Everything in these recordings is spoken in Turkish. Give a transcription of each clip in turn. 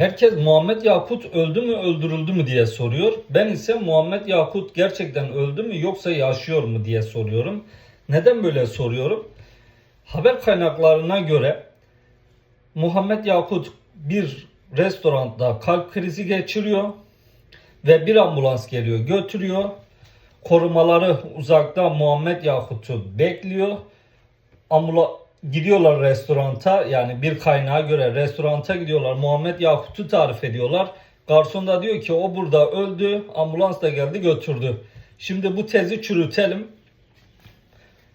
Herkes Muhammed Yakut öldü mü öldürüldü mü diye soruyor. Ben ise Muhammed Yakut gerçekten öldü mü yoksa yaşıyor mu diye soruyorum. Neden böyle soruyorum? Haber kaynaklarına göre Muhammed Yakut bir restoranda kalp krizi geçiriyor ve bir ambulans geliyor götürüyor. Korumaları uzakta Muhammed Yakut'u bekliyor. Ambula gidiyorlar restoranta yani bir kaynağa göre restoranta gidiyorlar. Muhammed Yakut'u tarif ediyorlar. Garson da diyor ki o burada öldü. Ambulans da geldi götürdü. Şimdi bu tezi çürütelim.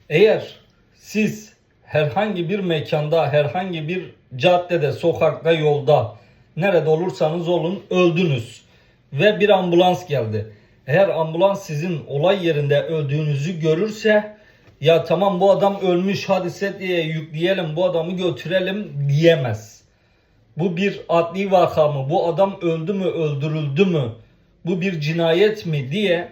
Eğer siz herhangi bir mekanda, herhangi bir caddede, sokakta, yolda nerede olursanız olun öldünüz ve bir ambulans geldi. Eğer ambulans sizin olay yerinde öldüğünüzü görürse ya tamam bu adam ölmüş hadise diye yükleyelim bu adamı götürelim diyemez. Bu bir adli vaka mı? Bu adam öldü mü öldürüldü mü? Bu bir cinayet mi diye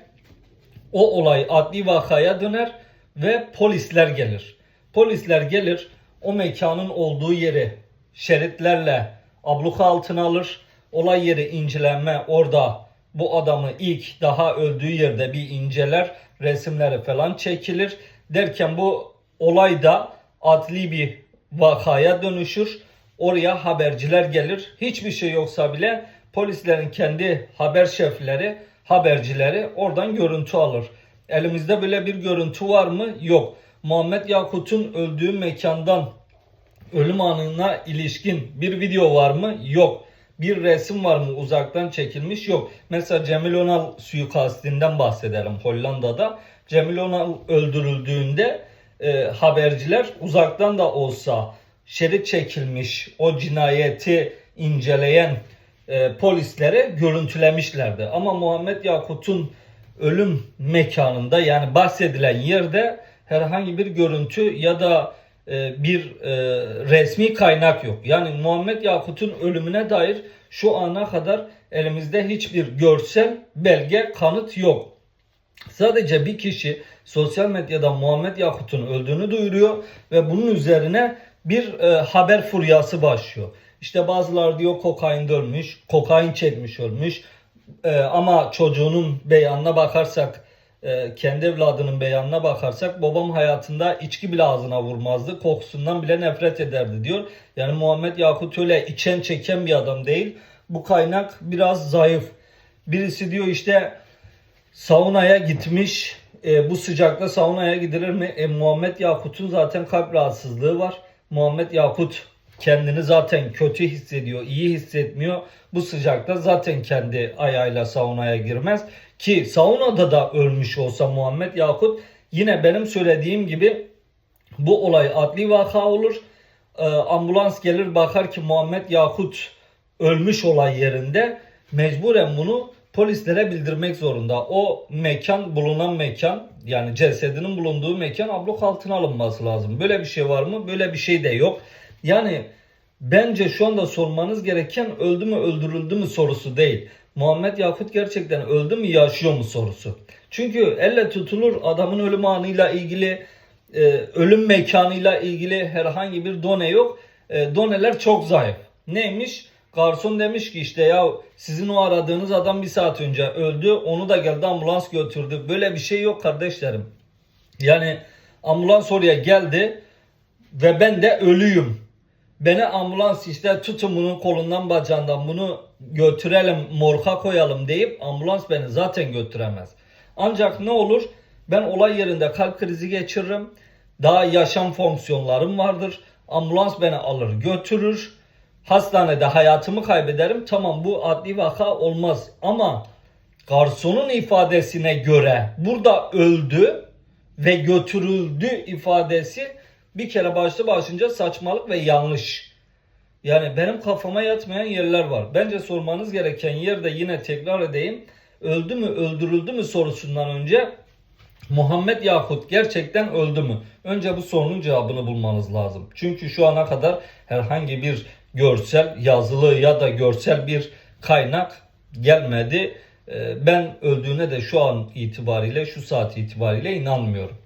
o olay adli vakaya döner ve polisler gelir. Polisler gelir o mekanın olduğu yeri şeritlerle abluka altına alır. Olay yeri incelenme orada bu adamı ilk daha öldüğü yerde bir inceler. Resimleri falan çekilir. Derken bu olayda adli bir vakaya dönüşür. Oraya haberciler gelir. Hiçbir şey yoksa bile polislerin kendi haber şefleri, habercileri oradan görüntü alır. Elimizde böyle bir görüntü var mı? Yok. Muhammed Yakut'un öldüğü mekandan ölüm anına ilişkin bir video var mı? Yok. Bir resim var mı uzaktan çekilmiş? Yok. Mesela Cemil Onal suikastinden bahsedelim Hollanda'da. Cemil Onal öldürüldüğünde e, haberciler uzaktan da olsa şerit çekilmiş o cinayeti inceleyen e, polislere görüntülemişlerdi. Ama Muhammed Yakut'un ölüm mekanında yani bahsedilen yerde herhangi bir görüntü ya da bir e, resmi kaynak yok. Yani Muhammed Yakut'un ölümüne dair şu ana kadar elimizde hiçbir görsel belge kanıt yok. Sadece bir kişi sosyal medyada Muhammed Yakut'un öldüğünü duyuruyor ve bunun üzerine bir e, haber furyası başlıyor. İşte bazılar diyor kokain ölmüş, kokain çekmiş ölmüş. E, ama çocuğunun beyanına bakarsak, e, kendi evladının beyanına bakarsak babam hayatında içki bile ağzına vurmazdı. Kokusundan bile nefret ederdi diyor. Yani Muhammed Yakut öyle içen çeken bir adam değil. Bu kaynak biraz zayıf. Birisi diyor işte saunaya gitmiş. E, bu sıcakta saunaya gidilir mi? E, Muhammed Yakut'un zaten kalp rahatsızlığı var. Muhammed Yakut kendini zaten kötü hissediyor, iyi hissetmiyor. Bu sıcakta zaten kendi ayağıyla saunaya girmez. Ki saunada da ölmüş olsa Muhammed Yakut yine benim söylediğim gibi bu olay adli vaka olur. Ee, ambulans gelir bakar ki Muhammed Yakut ölmüş olay yerinde mecburen bunu polislere bildirmek zorunda. O mekan bulunan mekan yani cesedinin bulunduğu mekan abluk altına alınması lazım. Böyle bir şey var mı? Böyle bir şey de yok. Yani bence şu anda sormanız gereken öldü mü öldürüldü mü sorusu değil. Muhammed Yakut gerçekten öldü mü yaşıyor mu sorusu. Çünkü elle tutulur adamın ölüm anıyla ilgili e, ölüm mekanıyla ilgili herhangi bir done yok. E, doneler çok zayıf. Neymiş? Garson demiş ki işte ya sizin o aradığınız adam bir saat önce öldü. Onu da geldi ambulans götürdü. Böyle bir şey yok kardeşlerim. Yani ambulans oraya geldi ve ben de ölüyüm. Beni ambulans işte tutun bunun kolundan bacağından bunu götürelim morga koyalım deyip ambulans beni zaten götüremez. Ancak ne olur ben olay yerinde kalp krizi geçiririm. Daha yaşam fonksiyonlarım vardır. Ambulans beni alır götürür. Hastanede hayatımı kaybederim. Tamam bu adli vaka olmaz. Ama garsonun ifadesine göre burada öldü ve götürüldü ifadesi bir kere başlı başınca saçmalık ve yanlış. Yani benim kafama yatmayan yerler var. Bence sormanız gereken yerde yine tekrar edeyim. Öldü mü öldürüldü mü sorusundan önce Muhammed Yakut gerçekten öldü mü? Önce bu sorunun cevabını bulmanız lazım. Çünkü şu ana kadar herhangi bir görsel, yazılı ya da görsel bir kaynak gelmedi. Ee, Ben öldüğüne de şu an itibariyle, şu saat itibariyle inanmıyorum.